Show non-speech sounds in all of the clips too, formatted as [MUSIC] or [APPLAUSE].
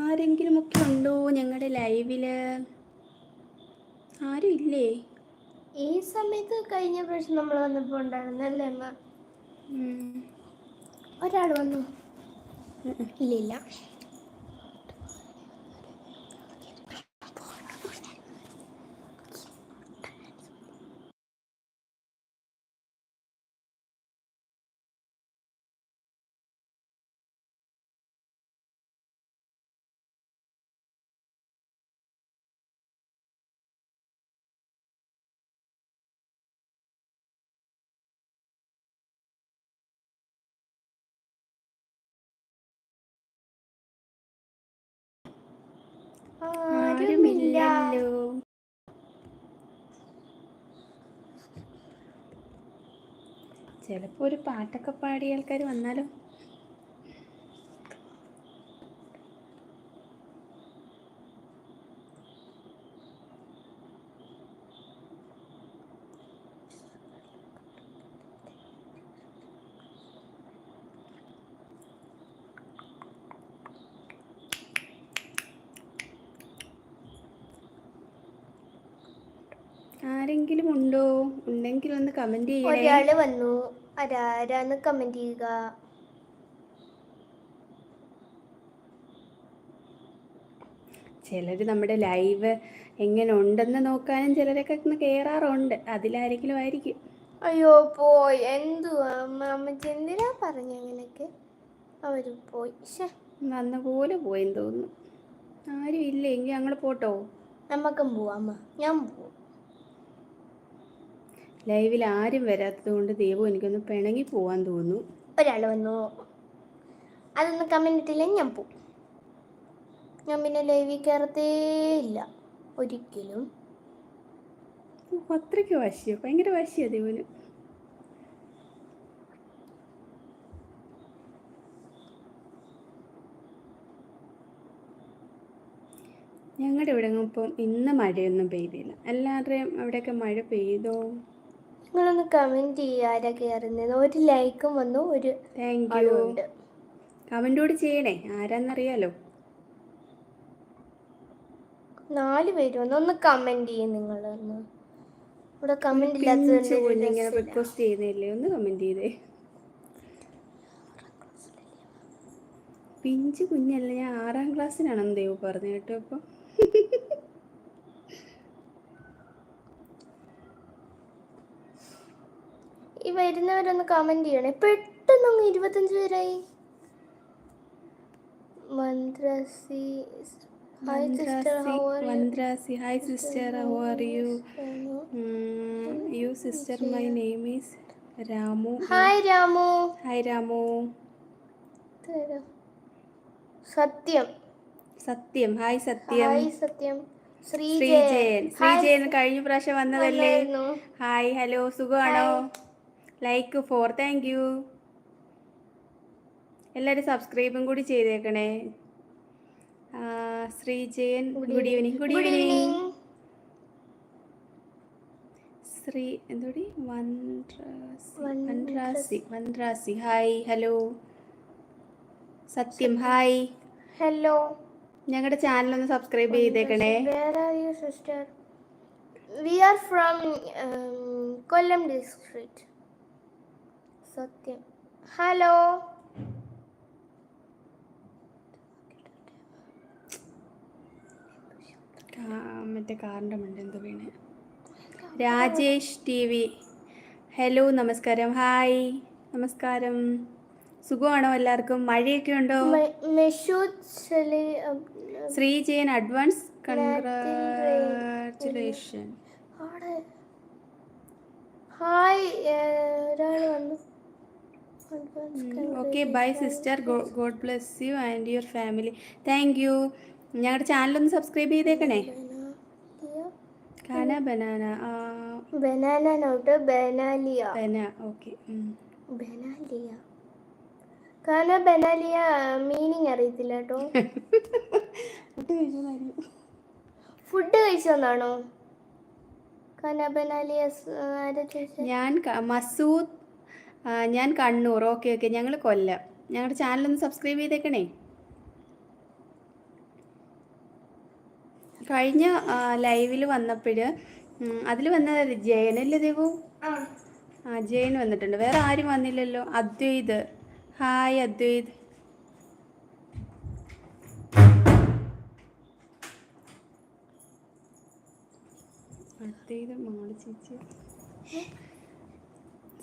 ആരെങ്കിലും ഒക്കെ ഉണ്ടോ ഞങ്ങളുടെ ലൈവിൽ? ആരും ഇല്ലേ? ഈ സമയത്ത് കഴിഞ്ഞ പ്രാവശ്യം നമ്മൾ വന്നപ്പോൾ ഉണ്ടായിരുന്നല്ലേ അമ്മ? ഒരാൾ വന്നു. ഇല്ല ഇല്ല ആരുമില്ലല്ലോ. ചിലപ്പോൾ ഒരു പാട്ടൊക്കെ പാടിയ ആൾക്കാർ വന്നാലോ ആരെങ്കിലും ഉണ്ടോ? ഉണ്ടെങ്കിൽ ഒന്ന് കമന്റ് ഒരാൾ വന്നു. ആരാരാന്ന് കമന്റ് ചെയ്യുക. ചിലർ നമ്മുടെ ലൈവ് എങ്ങനെ ഉണ്ടെന്ന് നോക്കാനും ചിലരൊക്കെ ഒന്ന് കയറാറുണ്ട് അതിലാരെങ്കിലും ആയിരിക്കും. അയ്യോ പോയി. എന്തുവാ? അമ്മ അമ്മച്ചി എന്തിനാ പറഞ്ഞു അങ്ങനെയൊക്കെ? അവർ പോയി. ശ്ശെ. വന്ന പോലെ പോയെന്ന് തോന്നുന്നു. ആരും ഇല്ല. എങ്കിൽ ഞങ്ങൾ പോട്ടോ? നമുക്കും പോവാ അമ്മ ഞാൻ പോവും. ലൈവിൽ ആരും വരാത്തത് കൊണ്ട് ദൈവം എനിക്കൊന്ന് പിണങ്ങി പോവാൻ തോന്നുന്നു. ഒരാൾ വന്നു? അതൊന്നും ഇട്ടില്ല ഞാൻ പോവും ഞാൻ പിന്നെ ലൈവിൽ കയറത്തേ ഇല്ല. ഒരിക്കലും. അത്രയ്ക്ക് വാശിയോ? ഭയങ്കര വാശിയോ ദൈവന്. ഞങ്ങളുടെ ഇവിടെ ഇപ്പം ഇന്ന് മഴയൊന്നും പെയ്തില്ല. എല്ലാവരുടെയും അവിടെയൊക്കെ മഴ പെയ്തോ? നിങ്ങളൊന്ന് കമന്റ് ചെയ്യുക ആരാ കയറുന്നത് ഒരു ലൈക്കും വന്നു ഒരു താങ്ക് യു ഉണ്ട്. കമന്റ് കൂടി ചെയ്യണേ. ആരാന്നറിയാലോ. നാല് പേര് വന്നു. ഒന്ന് കമന്റ് ചെയ്യും നിങ്ങളൊന്ന്. ഇവിടെ കമന്റ് ഇല്ലാത്തതുകൊണ്ട് രസമില്ല. റിക്വസ്റ്റ് ചെയ്യുന്നില്ലേ? ഒന്ന് കമന്റ് ചെയ്തേ. പിഞ്ച് കുഞ്ഞല്ല ഞാൻ ആറാം ക്ലാസ്സിലാണെന്ന് ദൈവം പറഞ്ഞു കേട്ടോ ഇപ്പം [LAUGHS] ഈ വരുന്നവരൊന്ന് കമന്റ് ചെയ്യണേ. പെട്ടെന്ന് അങ്ങ് ഇരുപത്തഞ്ച് പേരായി. മന്ത്രസി hi sister how are മന്ത്രസി hi sister how are you you sister my name is Ramu hi Ramu hi Ramu സത്യം. സത്യം. ഹായ് സത്യം. ഹായ് സത്യം. ശ്രീജയൻ ശ്രീജയൻ കഴിഞ്ഞ പ്രാവശ്യം വന്നതല്ലേ. ഹായ് ഹലോ സുഖമാണോ? ലൈക്ക് ഫോർ താങ്ക് യു എല്ലാവരും സബ്സ്ക്രൈബും കൂടി ചെയ്തേക്കണേ. Sreejayan good evening good evening Sree എന്തോടി? വൻറാസി വൻ- വൻറാസി ഹായ് ഹലോ സത്യം ഹായ് ഹലോ ഞങ്ങളുടെ ചാനൽ ഒന്ന് സബ്സ്ക്രൈബ് ചെയ്തേക്കണേ. Where are you, sister? We are സത്യം. ഹലോ? മറ്റേ കാറിന്റെ മണ്ട എന്ത് വീണ്? Rajesh T V. ഹലോ നമസ്കാരം. ഹായ് നമസ്കാരം. സുഖമാണോ എല്ലാവർക്കും? മഴയൊക്കെ ഉണ്ടോ? ശ്രീജയൻ അഡ്വാൻസ് കൺഗ്രാറ്റുലേഷൻ ഹായ് ഒരാൾ വന്നു. Okay bye sister God bless you and your family thank you ഞങ്ങളുടെ ചാനലൊന്ന് സബ്സ്ക്രൈബ് ചെയ്തേക്കണേ. കാന ബനാന ബനാന നോട്ട് ബനാലിയ ബന ഓക്കെ ബനാലിയ കാന ബനാലിയ മീനിങ് അറിയത്തില്ല കേട്ടോ. ഫുഡ് കഴിച്ചോന്നാണോ കാന ബനാലിയ ഞാൻ മസൂദ് ഞാൻ കണ്ണൂർ. Okay okay. ഞങ്ങൾ കൊല്ലം. ഞങ്ങളുടെ ചാനലൊന്ന് സബ്സ്ക്രൈബ് ചെയ്തേക്കണേ. കഴിഞ്ഞ ലൈവിൽ വന്നപ്പോൾ അതിൽ വന്ന ജയനല്ലേ ദേവു? ആ ജയൻ വന്നിട്ടുണ്ട്. വേറെ ആരും വന്നില്ലല്ലോ. അദ്വൈത്. ഹായ് അദ്വൈത്. അദ്വൈത് മാളി ചേച്ചി.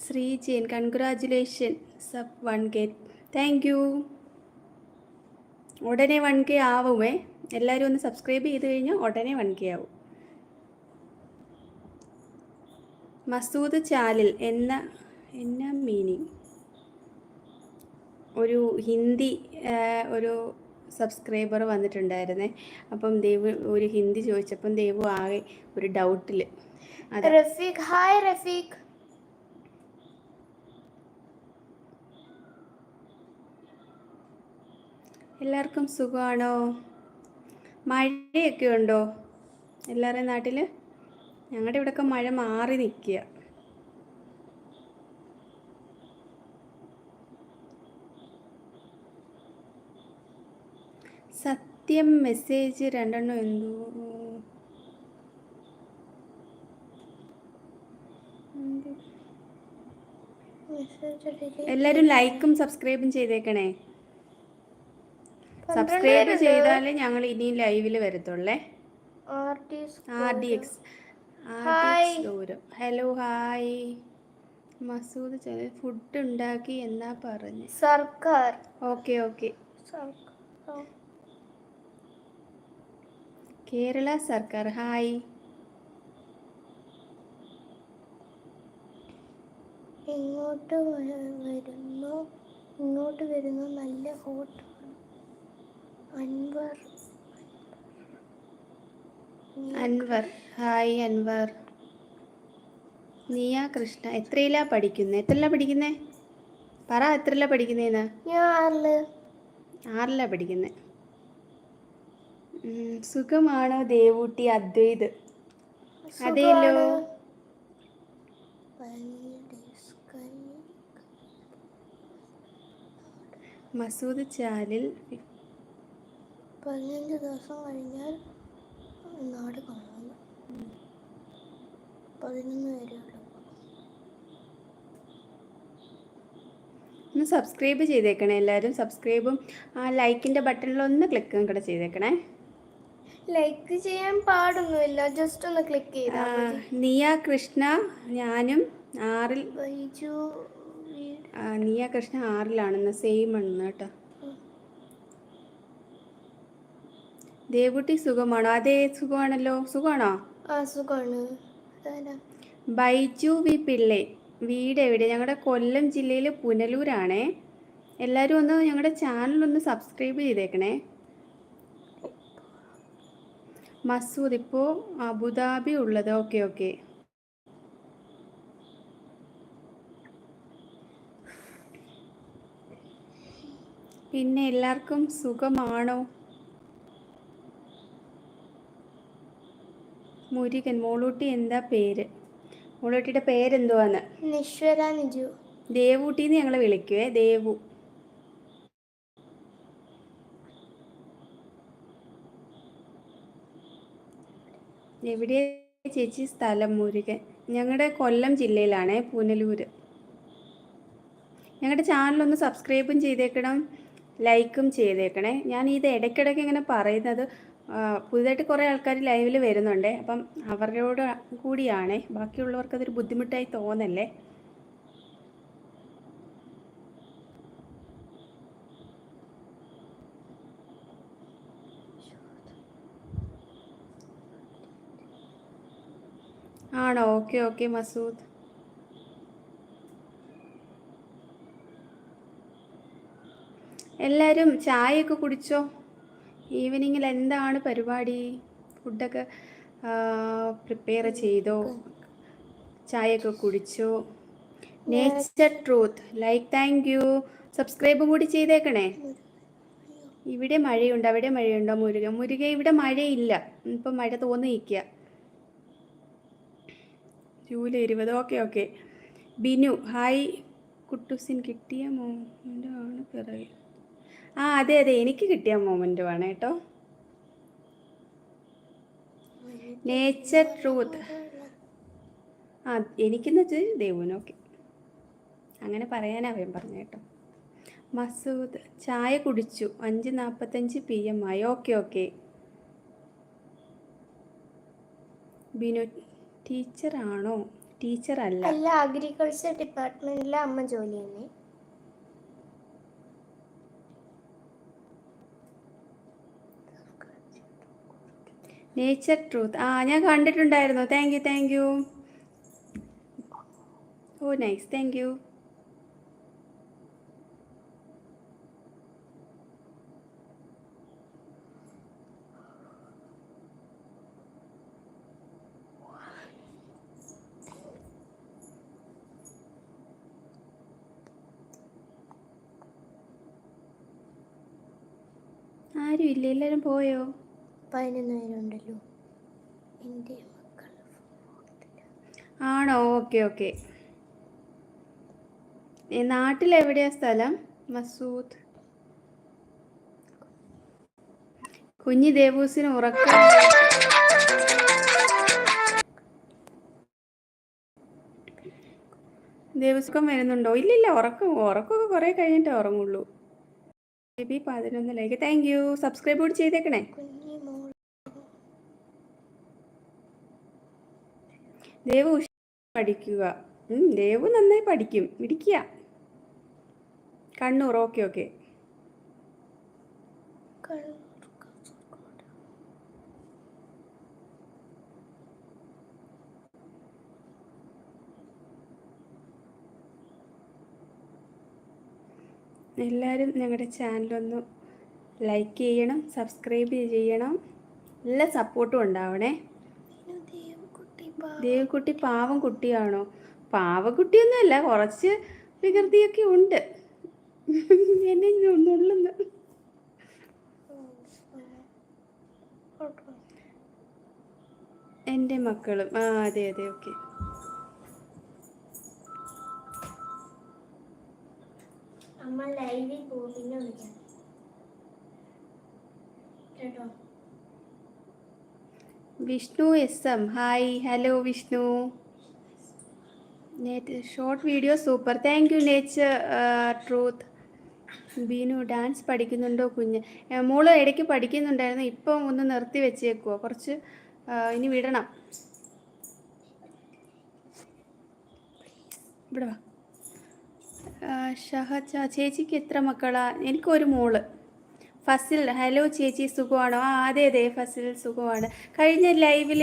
Sreejayan. Congratulation sub one K thank you ഉടനെ വൺ കെ ആവുമേ. എല്ലാവരും ഒന്ന് സബ്സ്ക്രൈബ് ചെയ്ത് കഴിഞ്ഞാൽ ഉടനെ വൺ കെ ആവും. മസൂദ് ചാലിൽ എന്ന എന്ന മീനിങ് ഒരു ഹിന്ദി ഒരു സബ്സ്ക്രൈബർ വന്നിട്ടുണ്ടായിരുന്നേ. അപ്പം ദേവ് ഒരു ഹിന്ദി ചോദിച്ചപ്പം ദേവു ആകെ ഒരു ഡൗട്ടിൽ റഫീഖ് ഹായ് റഫീഖ്. എല്ലാവർക്കും സുഖമാണോ? മഴയൊക്കെ ഉണ്ടോ? എല്ലാവരുടെയും നാട്ടിൽ ഞങ്ങളുടെ ഇവിടെയൊക്കെ മഴ മാറി നിൽക്കുക. സത്യം മെസ്സേജ് രണ്ടെണ്ണം എന്തോ? എല്ലാവരും ലൈക്കും സബ്സ്ക്രൈബും ചെയ്തേക്കണേ. സബ്സ്ക്രൈബ് ചെയ്താലേ ഞങ്ങൾ ഇനിയും ലൈവിൽ വരത്തുള്ളേ. R D X hi. ദൂരം. ഹലോ ഹായ് മസൂദ് ഫുഡ് ഉണ്ടാക്കി എന്നാ പറഞ്ഞ്? സർക്കാർ. ഓക്കെ ഓക്കെ കേരള സർക്കാർ ഹായ് ഇങ്ങോട്ട് വരുന്നു. ഇങ്ങോട്ട് വരുന്നു. നല്ല ഫോട്ടോ അൻവർ. അൻവർ. ഹായ് അൻവർ. നീയ കൃഷ്ണ. എത്രയിലാ പഠിക്കുന്നത് എത്രയിലാ പഠിക്കുന്നേ? പറ എത്രയിലാ പഠിക്കുന്നേന്ന്? ആറിലാ. പഠിക്കുന്നേ. സുഖമാണോ ദേവൂട്ടി അദ്വൈത്? അതെയല്ലോ മസൂദ് ചാലിൽ പതിനഞ്ച് ദിവസം കഴിഞ്ഞാൽ നാട് കാണാം പതിനൊന്ന് പേരുള്ളൂ ഒന്ന് സബ്സ്ക്രൈബ് ചെയ്തേക്കണേ എല്ലാവരും സബ്സ്ക്രൈബും ആ ലൈക്കിന്റെ ബട്ടണിലൊന്ന് ക്ലിക്കും കൂടെ ചെയ്തേക്കണേ. ലൈക്ക് ചെയ്യാൻ പാടൊന്നുമില്ല. ജസ്റ്റ് ഒന്ന് ക്ലിക്ക് ചെയ്ത നിയ കൃഷ്ണ ഞാനും ആറിൽ നിയ കൃഷ്ണ ആറിലാണെന്ന്. സെയിം ആണ് കേട്ടോ. ദേവുട്ടി സുഖമാണോ? അതെ സുഖമാണല്ലോ. സുഖമാണോ? ആ സുഖമാണ്. ബൈജു വി പിള്ളെ. വീട് എവിടെ? ഞങ്ങളുടെ കൊല്ലം ജില്ലയിൽ പുനലൂരാണേ. എല്ലാവരും ഒന്ന് ഞങ്ങളുടെ ചാനൽ ഒന്ന് സബ്സ്ക്രൈബ് ചെയ്തേക്കണേ. മസൂദ് ഇപ്പോൾ അബുദാബി ഉള്ളത്. Okay okay. പിന്നെ എല്ലാവർക്കും സുഖമാണോ? മുരുകൻ മോളൂട്ടി എന്താ പേര്? മോളൂട്ടിയുടെ പേരെന്തുവാന്ന്? നിശ്വര നിജു. ദേവൂട്ടിന്ന് ഞങ്ങൾ വിളിക്കുവേ ദേവു. എവിടെയാ ചേച്ചി സ്ഥലം മുരുകൻ? ഞങ്ങളുടെ കൊല്ലം ജില്ലയിലാണ് പുനലൂര്. ഞങ്ങളുടെ ചാനലൊന്ന് സബ്സ്ക്രൈബും ചെയ്തേക്കണം ലൈക്കും ചെയ്തേക്കണേ. ഞാൻ ഇത് ഇടയ്ക്കിടയ്ക്ക് ഇങ്ങനെ പറയുന്നത് പുതുതായിട്ട് കുറേ ആൾക്കാർ ലൈവിൽ വരുന്നുണ്ട്. അപ്പം അവരോട് കൂടിയാണ്. ബാക്കിയുള്ളവർക്ക് അതൊരു ബുദ്ധിമുട്ടായി തോന്നല്ലേ? ആണോ? Okay okay Masood. എല്ലാവരും ചായയൊക്കെ കുടിച്ചോ? ഈവനിങ്ങിൽ എന്താണ് പരിപാടി? ഫുഡൊക്കെ പ്രിപ്പയർ ചെയ്തോ? ചായയൊക്കെ കുടിച്ചോ? Nature truth. Like thank you. സബ്സ്ക്രൈബും കൂടി ചെയ്തേക്കണേ. ഇവിടെ മഴയുണ്ട് അവിടെ മഴയുണ്ടോ മുരുക മുരുക ഇവിടെ മഴയില്ല. ഇപ്പം മഴ തോന്നി നിൽക്കുക ജൂലൈ ഇരുപത്. Okay okay. ബിനു ഹായ്. കുട്ടൂസിൻ കിട്ടിയ മോമെന്റ് ആണ് പിറകിൽ ആ അതെ അതെ. എനിക്ക് കിട്ടിയ മോമെന്റ് ആണ് കേട്ടോ. നേച്ചർ ട്രൂത്ത് ആ എനിക്കെന്ന് വെച്ചാൽ ദേവുന് ഓക്കെ അങ്ങനെ പറയാനാ വേം പറഞ്ഞു കേട്ടോ. മസൂദ് ചായ കുടിച്ചു. അഞ്ച് നാൽപ്പത്തഞ്ച് പി എം ആയി. ഓക്കെ ഓക്കെ ബിനു ടീച്ചറാണോ ടീച്ചറല്ല അല്ല. അഗ്രികൾച്ചർ ഡിപ്പാർട്ട്മെന്റിലെ അമ്മ ജോലി തന്നെ നേച്ചർ ട്രൂത്ത് ആ ഞാൻ കണ്ടിട്ടുണ്ടായിരുന്നു. Thank you thank you oh nice thank you ആരും ഇല്ല. എല്ലാവരും പോയോ? പതിനൊന്ന് പേരുണ്ടല്ലോ എന്റെ മക്കൾ ആണോ? Okay okay. നാട്ടിലെവിടെയാ സ്ഥലം? മസൂദ്. കുഞ്ഞി ദേവൂസിന് ഉറക്കം. ദേവസ്കം വരുന്നുണ്ടോ? ഇല്ലില്ല ഉറക്കം ഉറക്കമൊക്കെ കുറേ കഴിഞ്ഞിട്ടേ ഉറങ്ങുള്ളൂ. ബേബി പതിനൊന്നിലേക്ക്. Thank you. സബ്സ്ക്രൈബ് കൂടി ചെയ്തേക്കണേ കുഞ്ഞി മോൾ ദേവു പഠിക്കുക. ദേവ് നന്നായി പഠിക്കും. ഇടിക്കുക കണ്ണൂർ. Okay okay. എല്ലാവരും ഞങ്ങളുടെ ചാനലൊന്ന് ലൈക്ക് ചെയ്യണം സബ്സ്ക്രൈബ് ചെയ്യണം. എല്ലാ സപ്പോർട്ടും ഉണ്ടാവണേ. ദേവക്കുട്ടി പാവം കുട്ടിയാണോ? പാവക്കുട്ടിയൊന്നുമല്ല കുറച്ച് വികൃതിയൊക്കെ ഉണ്ട്. എന്നെ എന്റെ മക്കളും. ആ അതെ അതെ ഓക്കെ. അമ്മ ലൈവിൽ പോകും കേട്ടോ? Vishnu S M. Hi hello Vishnu. Nate short video super thank you nature truth Beenu dance പഠിക്കുന്നുണ്ടോ കുഞ്ഞ്? മോൾ ഇടയ്ക്ക് പഠിക്കുന്നുണ്ടായിരുന്നു ഇപ്പം ഒന്ന് നിർത്തി വെച്ചേക്കുവോ. കുറച്ച് ഇനി വിടണം. ഇവിടെ വാ. ഷഹ ചേച്ചിക്ക് എത്ര മക്കളാ? എനിക്കൊരു മോൾ. ഫസിൽ ഹലോ ചേച്ചി സുഖമാണോ? ആ അതെ അതെ ഫസിൽ സുഖമാണ്. കഴിഞ്ഞ ലൈവിൽ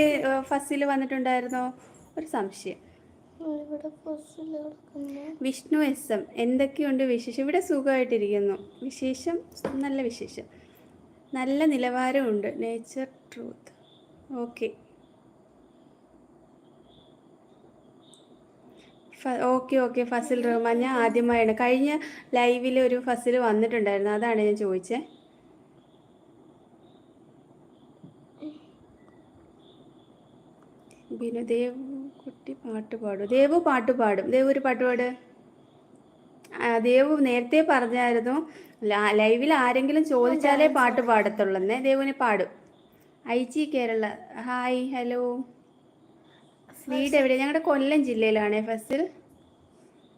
ഫസിൽ വന്നിട്ടുണ്ടായിരുന്നോ? ഒരു സംശയം. വിഷ്ണു എസ് എം എന്തൊക്കെയുണ്ട് വിശേഷം? ഇവിടെ സുഖമായിട്ടിരിക്കുന്നു. വിശേഷം നല്ല വിശേഷം. നല്ല നിലവാരമുണ്ട്. Nature truth okay okay okay Fazil Rahman ഞാൻ ആദ്യമായാണ്. കഴിഞ്ഞ ലൈവിൽ ഒരു ഫസിൽ വന്നിട്ടുണ്ടായിരുന്നു. അതാണ് ഞാൻ ചോദിച്ചത് പിന്നെ ദേവു കുട്ടി പാട്ട് പാടും. ദേവു പാട്ട് പാടും. ദേവു ഒരു പാട്ട് പാട്. ദേവു നേരത്തെ പറഞ്ഞായിരുന്നു ലൈവിൽ ആരെങ്കിലും ചോദിച്ചാലേ പാട്ട് പാടത്തുള്ളന്നേ. ദേവുവിന് പാടും. I G Kerala. Hi hello. വീട് എവിടെ ഞങ്ങളുടെ കൊല്ലം ജില്ലയിലാണ് ഫസ്റ്റിൽ.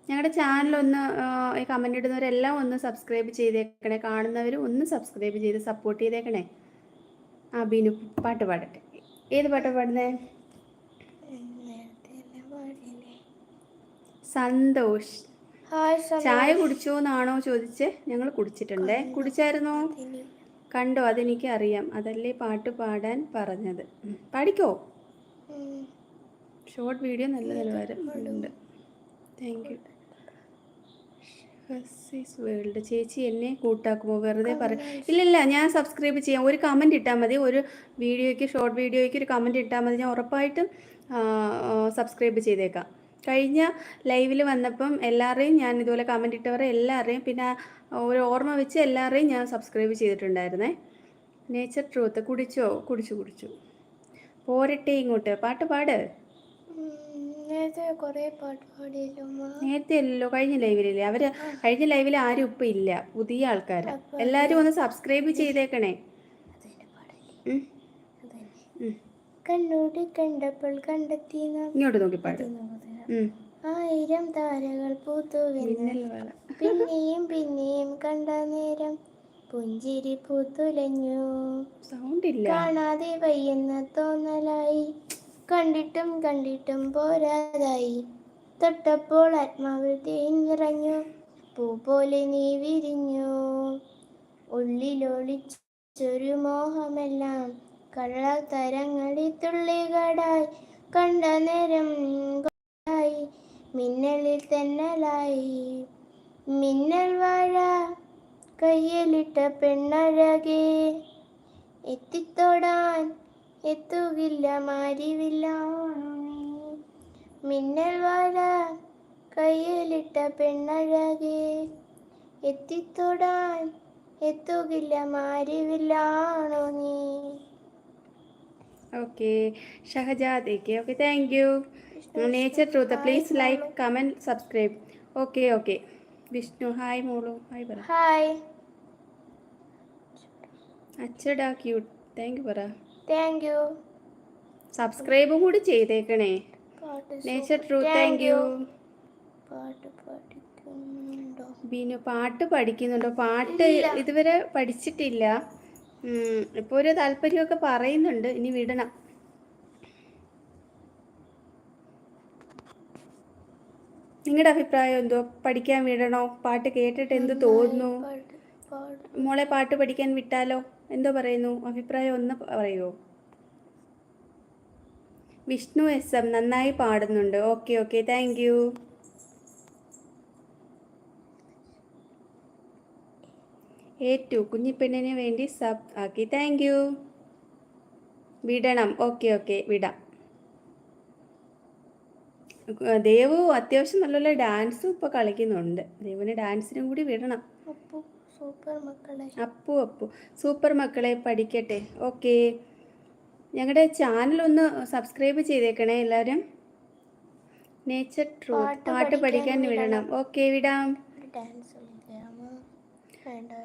ഞങ്ങളുടെ ചാനലൊന്ന് കമന്റ് ഇടുന്നവരെല്ലാം ഒന്ന് സബ്സ്ക്രൈബ് ചെയ്തേക്കണേ. കാണുന്നവരും ഒന്ന് സബ്സ്ക്രൈബ് ചെയ്ത് സപ്പോർട്ട് ചെയ്തേക്കണേ. ആ ബിനു പാട്ട് പാടട്ടെ. ഏത് പാട്ടാണ് പാടുന്നേ നേരത്തെ എല്ലാം പാടിയില്ലേ സന്തോഷ്. ചായ കുടിച്ചോ എന്നാണോ ചോദിച്ചേ? ഞങ്ങൾ കുടിച്ചിട്ടുണ്ടേ. കുടിച്ചായിരുന്നോ? കണ്ടോ? അതെനിക്ക് അറിയാം അതല്ലേ പാട്ട് പാടാൻ പറഞ്ഞത്. പഠിക്കോ? പാടിക്കോ ഷോർട്ട് വീഡിയോ നല്ല നിലവാരം ഉണ്ട്. താങ്ക് യു വേൾഡ് ചേച്ചി എന്നെ കൂട്ടാക്കുമോ? വെറുതെ പറ ഇല്ലില്ല ഞാൻ സബ്സ്ക്രൈബ് ചെയ്യാം. ഒരു കമന്റ് ഇട്ടാൽ മതി. ഒരു വീഡിയോയ്ക്ക് ഷോർട്ട് വീഡിയോയ്ക്ക് ഒരു കമന്റ് ഇട്ടാൽ മതി. ഞാൻ ഉറപ്പായിട്ടും സബ്സ്ക്രൈബ് ചെയ്തേക്കാം. കഴിഞ്ഞ ലൈവിൽ വന്നപ്പം എല്ലാവരെയും ഞാൻ ഇതുപോലെ കമന്റ് ഇട്ടവരെ എല്ലാവരെയും പിന്നെ ഒരു ഓർമ്മ വെച്ച് എല്ലാവരെയും ഞാൻ സബ്സ്ക്രൈബ് ചെയ്തിട്ടുണ്ടായിരുന്നേ. നേച്ചർ ട്രൂത്ത് കുടിച്ചോ? കുടിച്ചു കുടിച്ചു. പോരട്ടെ ഇങ്ങോട്ട്. പാട്ട് പാട്. നേരത്തെ അല്ലല്ലോ കഴിഞ്ഞ ലൈവിലല്ലേ? അവർ കഴിഞ്ഞ ലൈവിൽ ആരും ഇപ്പം ഇല്ല. പുതിയ ആൾക്കാരാ. എല്ലാരും ഒന്ന് സബ്സ്ക്രൈബ് ചെയ്തേക്കണേ. ഉം. കണ്ണോട് കണ്ടപ്പോൾ കണ്ടെത്തി ഇങ്ങോട്ട് നോക്കി പാട് ആയിരം താരകൾ മിന്നൽ പിന്നെയും പിന്നെയും കണ്ട നേരം പുഞ്ചിരി പൂത്തുലഞ്ഞു. കാണാതെ വയ്യെന്ന തോന്നലായി. കണ്ടിട്ടും കണ്ടിട്ടും പോരാതായി. തൊട്ടപ്പോൾ ആത്മാവിൽ തേൻ പൂ പോലെ നീ വിരിഞ്ഞു. ഉള്ളിലൊളിച്ചൊരു മോഹമെല്ലാം കള്ളത്തരങ്ങളിൽ തുള്ളികടായി കണ്ട നേരം കൊണ്ടായി മിന്നലിൽ തന്നലായി. മിന്നൽ വാഴ കയ്യിലിട്ട പെണ്ണഴകേ. എത്തിത്തൊടാൻ എത്തുകില്ല മാരിവില്ല മിന്നൽ വാഴ കയ്യിലിട്ട പെണ്ണഴകേ. എത്തിത്തൊടാൻ എത്തുകില്ല മാരിവില്ലാണോ നീ okay ഷഹജാദേക്ക് okay thank you nature truth please like comment subscribe okay okay Vishnu hi മോളു ഹായ് പറ ഹായ് അച്ചടാ ക്യൂട്ട് താങ്ക് യു പറ താങ്ക് യു സബ്സ്ക്രൈബും കൂടി ചെയ്തേക്കണേ. Nature truth thank you Beenu പാട്ട് പഠിക്കുന്നുണ്ടോ? പാട്ട് ഇതുവരെ പഠിച്ചിട്ടില്ല. ഇപ്പോൾ ഒരു താല്പര്യമൊക്കെ പറയുന്നുണ്ട്. ഇനി വിടണം. നിങ്ങളുടെ അഭിപ്രായം എന്തോ? പഠിക്കാൻ വിടണോ? പാട്ട് കേട്ടിട്ട് എന്ത് തോന്നുന്നു? മോളെ പാട്ട് പഠിക്കാൻ വിട്ടാലോ? എന്തോ പറയുന്നു. അഭിപ്രായം ഒന്ന് പറയുമോ വിഷ്ണു എസ് എം നന്നായി പാടുന്നുണ്ട്. Okay okay. താങ്ക് ഏറ്റു കുഞ്ഞിപ്പെണ്ണിന് വേണ്ടി സബ് ആക്കി. താങ്ക് യു വിടണം. ഓക്കെ ഓക്കെ വിടാം. ദേവു അത്യാവശ്യം നല്ലപോലെ ഡാൻസും ഇപ്പൊ കളിക്കുന്നുണ്ട്. ദേവുവിന് ഡാൻസിനും കൂടി വിടണം. അപ്പു സൂപ്പർ മക്കളെ. അപ്പു അപ്പു. സൂപ്പർ മക്കളെ പഠിക്കട്ടെ. ഓക്കെ ഞങ്ങളുടെ ചാനൽ ഒന്ന് സബ്സ്ക്രൈബ് ചെയ്തേക്കണേ എല്ലാവരും നേച്ചർ ട്രൂത്ത് പാട്ട് പഠിക്കാൻ വിടണം. ഓക്കെ വിടാം. ഡാൻസ്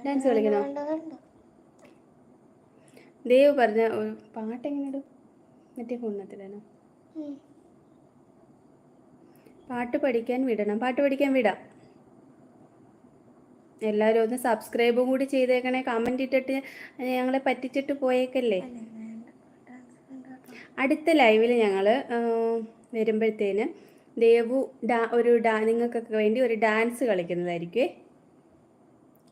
ഡാൻസ് കളിക്കണോ ദേവ് പറഞ്ഞ ഒരു പാട്ട് എങ്ങനെ ഇടും മറ്റേ ഫോണിനകത്തിടാനോ പാട്ട് പഠിക്കാൻ വിടണം. പാട്ട് പഠിക്കാൻ വിടാം. എല്ലാവരും ഒന്ന് സബ്സ്ക്രൈബും കൂടി ചെയ്തേക്കണേ. കമന്റ് ഇട്ടിട്ട് ഞങ്ങളെ പറ്റിച്ചിട്ട് പോയേക്കല്ലേ. അടുത്ത ലൈവിൽ ഞങ്ങൾ വരുമ്പോഴത്തേന് ദേവു ഡാ ഒരു ഡാ നിങ്ങൾക്കൊക്കെ വേണ്ടി ഒരു ഡാൻസ് കളിക്കുന്നതായിരിക്കുമേ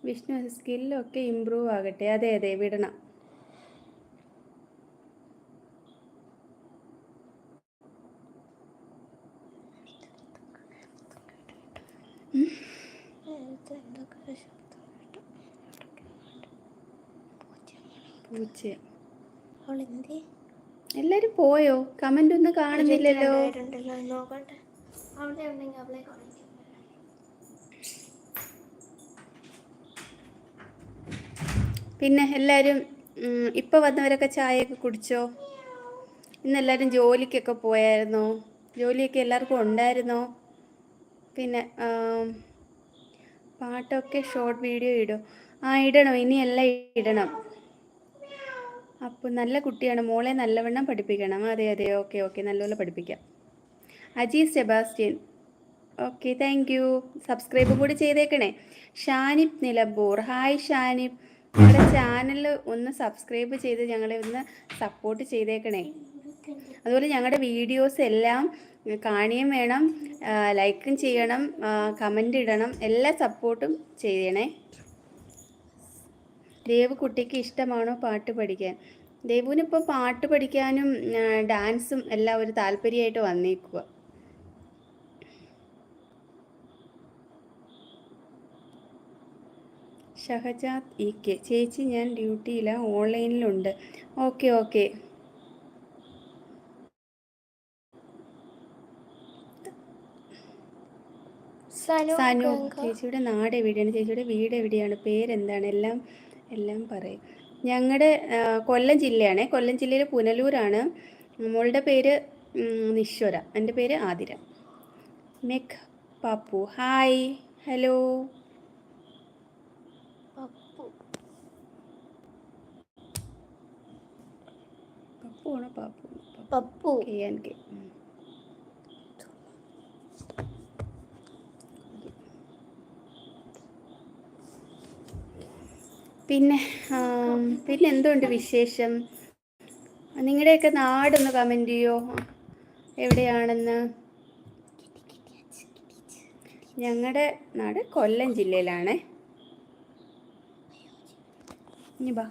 വിഷ്ണു സ്കില്ലൊക്കെ ഇമ്പ്രൂവ് ആകട്ടെ. അതെ അതെ വിടണം. എല്ലാരും. പൂച്ച. അവൾ പോയോ? കമന്റ് ഒന്നും കാണുന്നില്ലല്ലോ. നോക്കട്ടെ. അവിടെ ഉണ്ടെങ്കിൽ അവളെ കാണിക്കാം പിന്നെ എല്ലാവരും ഇപ്പോൾ വന്നവരൊക്കെ ചായയൊക്കെ കുടിച്ചോ? ഇന്ന് എല്ലാവരും ജോലിക്കൊക്കെ പോയായിരുന്നോ? ജോലിയൊക്കെ എല്ലാവർക്കും ഉണ്ടായിരുന്നോ? പിന്നെ പാട്ടൊക്കെ ഷോർട്ട് വീഡിയോ ഇടും? ആ ഇടണം. ഇനിയെല്ലാം ഇടണം. അപ്പോൾ നല്ല കുട്ടിയാണ്. മോളെ നല്ലവണ്ണം പഠിപ്പിക്കണം. അതെ അതെ. Okay okay. നല്ലപോലെ പഠിപ്പിക്കാം. Aji Sebastian. Okay thank you subscribe കൂടി ചെയ്തേക്കണേ. ഷാനിബ് നിലമ്പൂർ. ഹായ് ഷാനിബ് ഞങ്ങളുടെ ചാനൽ ഒന്ന് സബ്സ്ക്രൈബ് ചെയ്ത് ഞങ്ങളെ ഒന്ന് സപ്പോർട്ട് ചെയ്തേക്കണേ. അതുപോലെ ഞങ്ങളുടെ വീഡിയോസ് എല്ലാം കാണുകയും വേണം ലൈക്കും ചെയ്യണം കമന്റ് ഇടണം എല്ലാ സപ്പോർട്ടും ചെയ്യണേ. ദേവ് കുട്ടിക്ക് ഇഷ്ടമാണോ പാട്ട് പഠിക്കാൻ? ദേവുവിനിപ്പോൾ പാട്ട് പഠിക്കാനും ഡാൻസും എല്ലാം ഒരു താല്പര്യമായിട്ട് വന്നേക്കുക ഷഹജാദ് ഇ കെ. ചേച്ചി ഞാൻ ഡ്യൂട്ടിയില്ല ഓൺലൈനിലുണ്ട്. Okay okay. സനു. ചേച്ചിയുടെ നാട് എവിടെയാണ് ചേച്ചിയുടെ വീട് എവിടെയാണ് പേരെന്താണ്? എല്ലാം എല്ലാം പറയും. ഞങ്ങളുടെ കൊല്ലം ജില്ലയാണ്. കൊല്ലം ജില്ലയിലെ പുനലൂരാണ്. മോളുടെ പേര് നിശ്വര. എന്റെ പേര് Athira. മെക് Pappu hi. Hello. Pappu Pappu. Pappu. Pappu K N K. പിന്നെ പിന്നെ എന്തുണ്ട് വിശേഷം? നിങ്ങളുടെയൊക്കെ നാടൊന്ന് കമന്റ് ചെയ്യോ? എവിടെയാണെന്ന്? ഞങ്ങളുടെ നാട് കൊല്ലം ജില്ലയിലാണ്. ഇനി ബാ.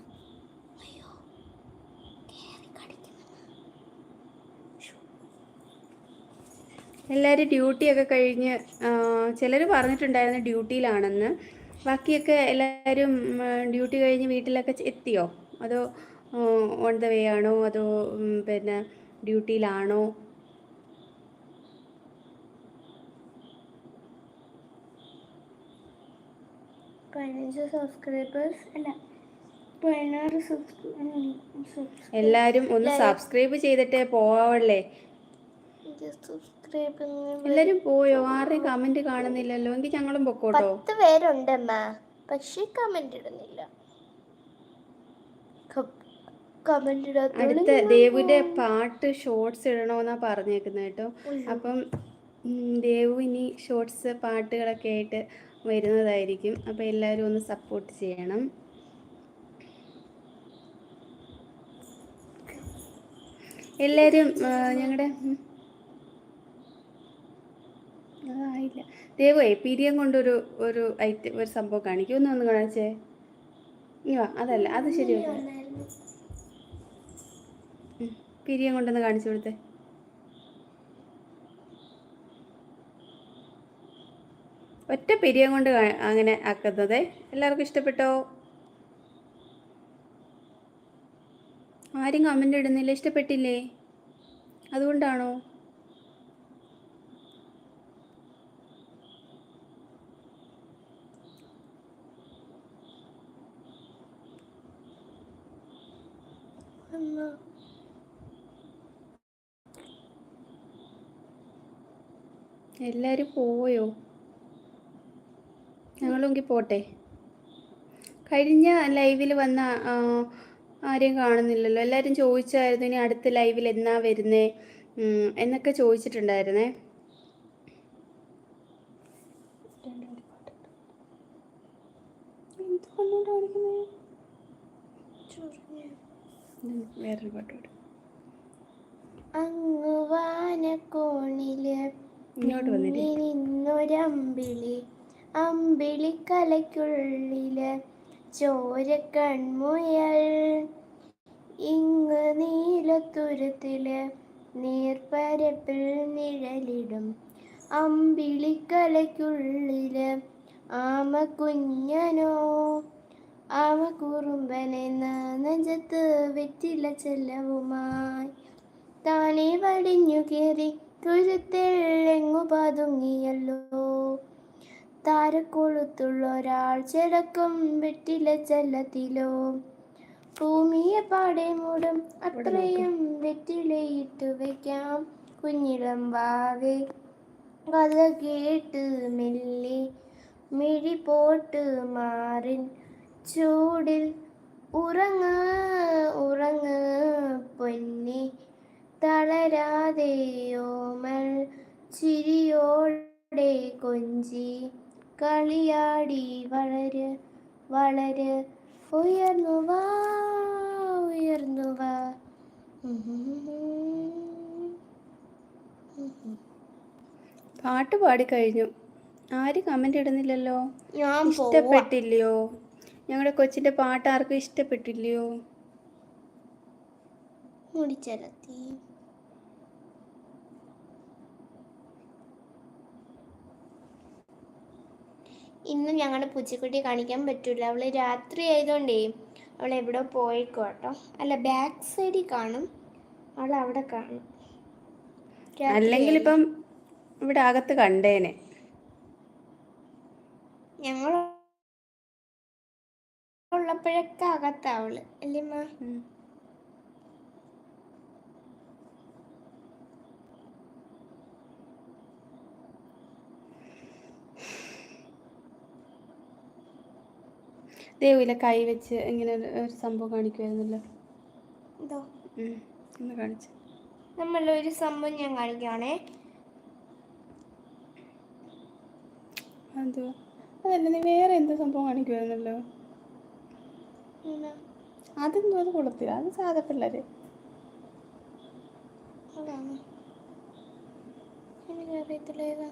എല്ലാവരും ഡ്യൂട്ടിയൊക്കെ കഴിഞ്ഞ് ചിലർ പറഞ്ഞിട്ടുണ്ടായിരുന്നു ഡ്യൂട്ടിയിലാണെന്ന് ബാക്കിയൊക്കെ എല്ലാവരും ഡ്യൂട്ടി കഴിഞ്ഞ് വീട്ടിലൊക്കെ എത്തിയോ? അതോ ഓൺ ദ വേ ആണോ? അതോ പിന്നെ ഡ്യൂട്ടിയിലാണോ പതിനഞ്ച് സബ്സ്ക്രൈബേഴ്സ് അല്ല പതിനാറ് എല്ലാവരും ഒന്ന് സബ്സ്ക്രൈബ് ചെയ്തിട്ടേ പോവാവല്ലേ സബ്സ്ക്രൈബ് എല്ലാരും പോയോ? ആരും കമന്റ് കാണുന്നില്ലല്ലോ. എങ്കിൽ ഞങ്ങളും പൊക്കോട്ടോ? പത്ത് പേരുണ്ട് അമ്മ. പക്ഷേ കമന്റ് ഇടുന്നില്ല. കമന്റ് അടുത്ത ദേവുവിന്റെ പാട്ട് ഷോർട്സ് ഇടണമെന്നാ പറഞ്ഞേക്കുന്നത് കേട്ടോ. അപ്പം ദേവു ഇനി ഷോർട്സ് പാട്ടുകളൊക്കെ ആയിട്ട് വരുന്നതായിരിക്കും. അപ്പോൾ എല്ലാരും ഒന്ന് സപ്പോർട്ട് ചെയ്യണം. എല്ലാരും ഞങ്ങളുടെ അതായില്ല ദേവുവേ പിരിയം കൊണ്ടൊരു ഒരു ഐറ്റം ഒരു സംഭവം കാണിക്കും. ഒന്ന് ഒന്ന് കാണിച്ചേ. ഇനി വാ അതല്ല അത് ശരി. പിരിയം കൊണ്ടൊന്ന് കാണിച്ചു കൊടുത്തേ. ഒറ്റ പിരിയം കൊണ്ട് അങ്ങനെ ആക്കുന്നത് എല്ലാവർക്കും ഇഷ്ടപ്പെട്ടോ? ആരും കമന്റ് ഇടുന്നില്ല. ഇഷ്ടപ്പെട്ടില്ലേ? അതുകൊണ്ടാണോ? എല്ലാവരും പോയോ? ഞങ്ങളെങ്കിൽ പോട്ടെ. കഴിഞ്ഞ ലൈവിൽ വന്ന ആരെയും കാണുന്നില്ലല്ലോ. എല്ലാവരും ചോദിച്ചായിരുന്നു ഇനി അടുത്ത ലൈവിൽ എന്നാ വരുന്നേ? എന്നൊക്കെ ചോദിച്ചിട്ടുണ്ടായിരുന്നേ. വേറൊരു പാട്ട് പാടും അങ്ങ് വാനക്കോണിൽ ഇങ്ങോട്ട് അമ്പിളി കലയ്ക്കുള്ളിൽ ചോരക്കൺമുയൽ ഇങ്ങ് നീലത്തുരത്തിൽ നീർപ്പരപ്പിൽ നിഴലിടും അമ്പിളിക്കലയ്ക്കുള്ളിൽ ആമ കുഞ്ഞനോ ആമ കുറുമ്പനെന്ന നെഞ്ചത്ത് വെറ്റില ചെല്ലവുമായി. താനെ വടിഞ്ഞു കയറി തുരുത്തെങ്ങു പതുങ്ങിയല്ലോ. താരക്കൊളുത്തുള്ള ഒരാൾ ചെടക്കും വെറ്റില ചെല്ലത്തിലോ. ഭൂമിയെ പാടെ മൂടും അത്രയും വെറ്റിലയിട്ടു വയ്ക്കാം കുഞ്ഞിളം വാവേ കഥ കേട്ട് മെല്ലെ മിഴി പോട്ട് മാറിൻ. ചൂടിൽ ഉറങ്ങ് ഉറങ്ങ് പൊന്നി. തളരാതെയോമൽ ചിരിയോടെ കൊഞ്ചി. കളിയാടി വളര് വളര്. ഉയർന്നു വാ ഉയർന്നു വാ. പാട്ട് പാടിക്കഴിഞ്ഞു. ആര് കമന്റ് ഇടുന്നില്ലല്ലോ. ഇഷ്ടപ്പെട്ടില്ലയോ? ഞങ്ങളുടെ കൊച്ചിന്റെ പാട്ട് ആർക്കും ഇഷ്ടപ്പെട്ടില്ലയോ? ഇന്നും ഇന്ന് ഞങ്ങളുടെ പൂച്ചക്കുട്ടി കാണിക്കാൻ പറ്റൂല. അവൾ രാത്രി ആയതുകൊണ്ടേ അവൾ എവിടെ പോയിക്കോട്ടോ കേട്ടോ അല്ല ബാക്ക് സൈഡിൽ കാണും. അവൾ അവിടെ കാണും. അല്ലെങ്കിൽ ഇപ്പം ഇവിടെ അകത്ത് കണ്ടേനെ. ഞങ്ങൾ ഉള്ളപ്പോഴൊക്കെ അകത്താവൾ അല്ലേ മാ? ഉം. കൈ വെച്ച് ഇങ്ങനെ ഒരു സംഭവം കാണിക്കുമായിരുന്നല്ലോ. ഒന്ന് കാണിച്ച്. നമ്മളൊരു സംഭവം ഞാൻ കാണിക്കുകയാണേ അതോ അതല്ല നീ വേറെ എന്തോ സംഭവം കാണിക്കുമായിരുന്നല്ലോ അതെന്തോ അത് കൊള്ളത്തില്ല അത് സാധാ പിള്ളേര്. അതാണ്. എനിക്കറിയത്തില്ല ഏതാ